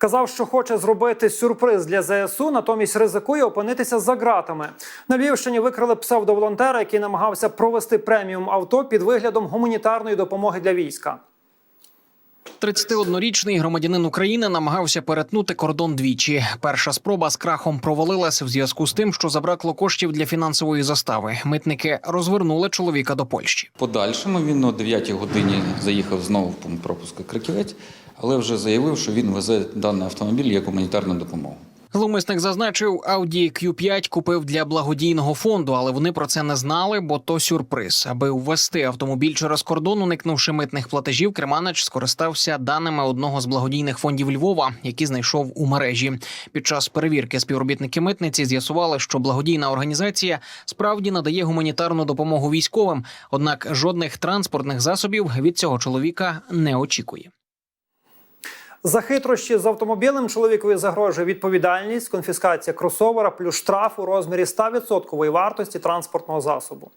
Казав, що хоче зробити сюрприз для ЗСУ, натомість ризикує опинитися за ґратами. На Львівщині викрили псевдоволонтера, який намагався провести преміум авто під виглядом гуманітарної допомоги для війська. 31-річний громадянин України намагався перетнути кордон двічі. Перша спроба з крахом провалилась в зв'язку з тим, що забракло коштів для фінансової застави. Митники розвернули чоловіка до Польщі. Подальшому він о 9 годині заїхав знову в пункт пропуску Криківець, але вже заявив, що він везе даний автомобіль як гуманітарну допомогу. Зловмисник зазначив, Audi Q5 купив для благодійного фонду, але вони про це не знали, бо то сюрприз. Аби ввести автомобіль через кордон, уникнувши митних платежів, Креманич скористався даними одного з благодійних фондів Львова, які знайшов у мережі. Під час перевірки співробітники митниці з'ясували, що благодійна організація справді надає гуманітарну допомогу військовим однак жодних транспортних засобів від цього чоловіка не очікує. За хитрощі з автомобілем чоловікові загрожує відповідальність, конфіскація кросовера плюс штраф у розмірі 100% вартості транспортного засобу.